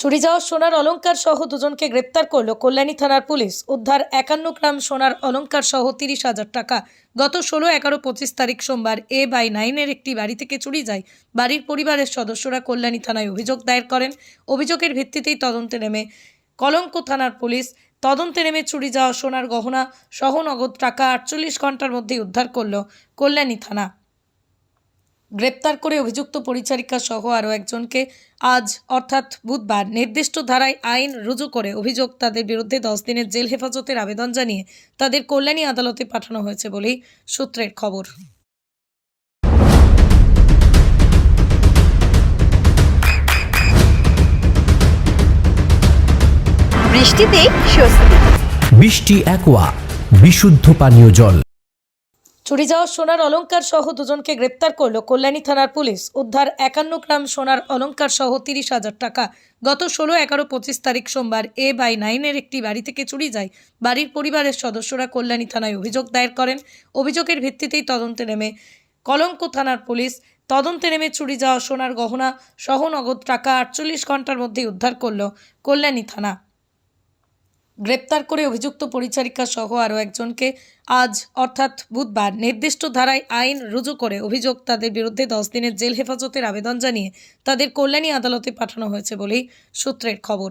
চুরি যাওয়া সোনার অলংকার সহ দুজনকে গ্রেপ্তার করল কল্যাণী থানার পুলিশ। উদ্ধার একান্ন গ্রাম সোনার অলংকার সহ তিরিশ হাজার টাকা। গত ষোলো এগারো পঁচিশ তারিখ সোমবার এ বাই নাইনের একটি বাড়ি থেকে চুরি যায়। বাড়ির পরিবারের সদস্যরা কল্যাণী থানায় অভিযোগ দায়ের করেন। অভিযোগের ভিত্তিতেই তদন্তে নেমে কলঙ্ক থানার পুলিশ। তদন্তে নেমে চুরি যাওয়া সোনার গহনা সহ নগদ টাকা আটচল্লিশ ঘণ্টার মধ্যেই উদ্ধার করল কল্যাণী থানা। গ্রেপ্তার করে অভিযুক্ত পরিচারিকা সহ আরও একজনকে আজ অর্থাৎ বুধবার নির্দিষ্ট ধারায় আইন রুজু করে অভিযোগ তাদের বিরুদ্ধে দশ দিনের জেল হেফাজতের আবেদন জানিয়ে তাদের কল্যাণী আদালতে পাঠানো হয়েছে বলেই সূত্রের খবর। বৃষ্টিতে স্বস্তি। বৃষ্টি অ্যাকোয়া বিশুদ্ধ পানীয় জল। চুরি যাওয়া সোনার অলংকার সহ দুজনকে গ্রেপ্তার করল কল্যাণী থানার পুলিশ। উদ্ধার একান্ন গ্রাম সোনার অলংকার সহ তিরিশ হাজার টাকা। গত ষোলো এগারো পঁচিশ তারিখ সোমবার এ বাই নাইনের একটি বাড়ি থেকে চুরি যায়। বাড়ির পরিবারের সদস্যরা কল্যাণী থানায় অভিযোগ দায়ের করেন। অভিযোগের ভিত্তিতেই তদন্তে নেমে কলঙ্ক থানার পুলিশ। তদন্তে নেমে চুরি যাওয়া সোনার গহনা সহ নগদ টাকা আটচল্লিশ ঘণ্টার মধ্যেই উদ্ধার করল কল্যাণী থানা। গ্রেপ্তার করে অভিযুক্ত পরিচারিকা সহ আরও একজনকে আজ, অর্থাৎ বুধবার, নির্দিষ্ট ধারায় আইন রুজু করে অভিযোগ তাদের বিরুদ্ধে দশ দিনের জেল হেফাজতের আবেদন জানিয়ে তাদের কল্যাণী আদালতে পাঠানো হয়েছে বলেই সূত্রের খবর।